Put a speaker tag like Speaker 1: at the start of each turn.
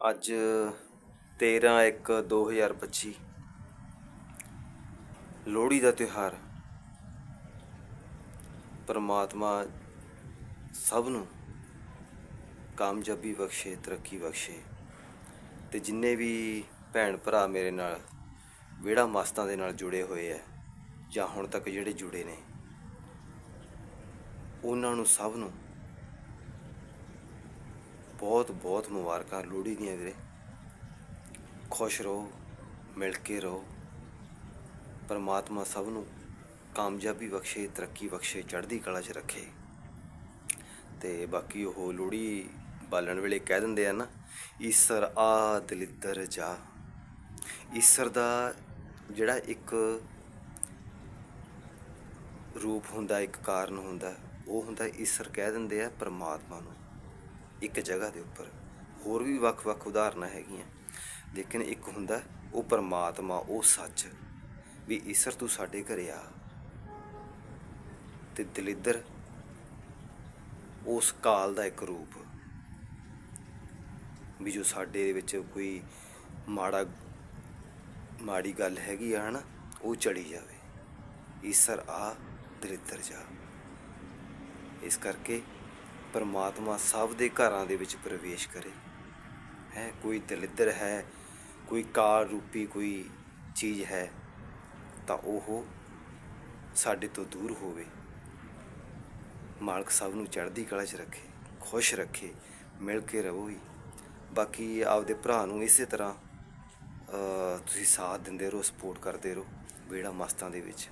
Speaker 1: ਅੱਜ 13/1/2025 ਲੋਹੜੀ ਦਾ ਤਿਉਹਾਰ। ਪਰਮਾਤਮਾ ਸਭ ਨੂੰ ਕਾਮਯਾਬੀ ਬਖਸ਼ੇ, ਤਰੱਕੀ ਬਖਸ਼ੇ। ਤੇ ਜਿੰਨੇ ਵੀ ਭੈਣ ਭਰਾ ਮੇਰੇ ਨਾਲ ਵਿਹੜਾ ਮਸਤਾਂ ਦੇ ਨਾਲ ਜੁੜੇ ਹੋਏ ਐ ਜਾਂ ਹੁਣ ਤੱਕ ਜਿਹੜੇ ਜੁੜੇ ਨੇ, ਉਹਨਾਂ ਨੂੰ ਸਭ ਨੂੰ ਬਹੁਤ ਬਹੁਤ ਮੁਬਾਰਕਾਂ, ਲੋਹੜੀ ਦੀਆਂ ਵੀਰੇ। ਖੁਸ਼ ਰਹੋ, ਮਿਲ ਕੇ ਰਹੋ। ਪਰਮਾਤਮਾ ਸਭ ਨੂੰ ਕਾਮਯਾਬੀ ਬਖਸ਼ੇ, ਤਰੱਕੀ ਬਖਸ਼ੇ, ਚੜ੍ਹਦੀ ਕਲਾ 'ਚ ਰੱਖੇ। ਤੇ ਬਾਕੀ ਉਹ ਲੋਹੜੀ ਬਾਲਣ ਵੇਲੇ ਕਹਿ ਦਿੰਦੇ ਆ ਨਾ, ਈਸਰ ਆ ਦਲਿੱਦਰ ਜਾ। ਈਸਰ ਦਾ ਜਿਹੜਾ ਇੱਕ ਰੂਪ ਹੁੰਦਾ, ਇੱਕ ਕਾਰਨ ਹੁੰਦਾ, ਉਹ ਹੁੰਦਾ ਈਸਰ ਕਹਿ ਦਿੰਦੇ ਆ ਪਰਮਾਤਮਾ ਨੂੰ। ਇੱਕ ਜਗ੍ਹਾ ਦੇ ਉੱਪਰ। ਹੋਰ ਵੀ ਵੱਖ-ਵੱਖ ਉਦਾਹਰਨਾਂ ਹੈਗੀਆਂ। ਲੇਕਿਨ ਇੱਕ ਹੁੰਦਾ, ਉਹ ਪਰਮਾਤਮਾ, ਉਹ ਸੱਚ। ਵੀ ਈਸਰ ਤੂੰ ਸਾਡੇ ਘਰੇ ਆ। ਤੇ ਦਲਿੱਦਰ ਉਸ ਕਾਲ ਦਾ ਇੱਕ ਰੂਪ। ਵੀ ਜੋ ਸਾਡੇ ਦੇ ਵਿੱਚ ਕੋਈ ਮਾੜਾ, ਮਾੜੀ ਗੱਲ ਹੈਗੀ ਆ, ਹਨਾ, ਉਹ ਚੜੀ ਜਾਵੇ। ਈਸਰ ਆ, ਦਲਿੱਦਰ ਜਾ। ਇਸ ਕਰਕੇ ਪਰਮਾਤਮਾ ਸਭ ਦੇ ਘਰਾਂ ਦੇ ਵਿੱਚ ਪ੍ਰਵੇਸ਼ ਕਰੇ। ਹੈ, ਕੋਈ ਦਲਿੱਦਰ ਹੈ, ਕੋਈ ਕਾਰ ਰੂਪੀ ਕੋਈ ਚੀਜ਼ ਹੈ, ਤਾਂ ਉਹ ਸਾਡੇ ਤੋਂ ਦੂਰ ਹੋਵੇ। ਮਾਲਕ ਸਭ ਨੂੰ ਚੜ੍ਹਦੀ ਕਲਾ 'ਚ ਰੱਖੇ, ਖੁਸ਼ ਰੱਖੇ, ਮਿਲ ਕੇ ਰਹੋ ਹੀ। ਬਾਕੀ ਆਪਦੇ ਭਰਾ ਨੂੰ ਇਸੇ ਤਰ੍ਹਾਂ ਤੁਸੀਂ ਸਾਥ ਦਿੰਦੇ ਰਹੋ ਸਪੋਰਟ ਕਰਦੇ ਰਹੋ, ਵਿਹੜਾ ਮਸਤਾਂ ਦੇ ਵਿੱਚ।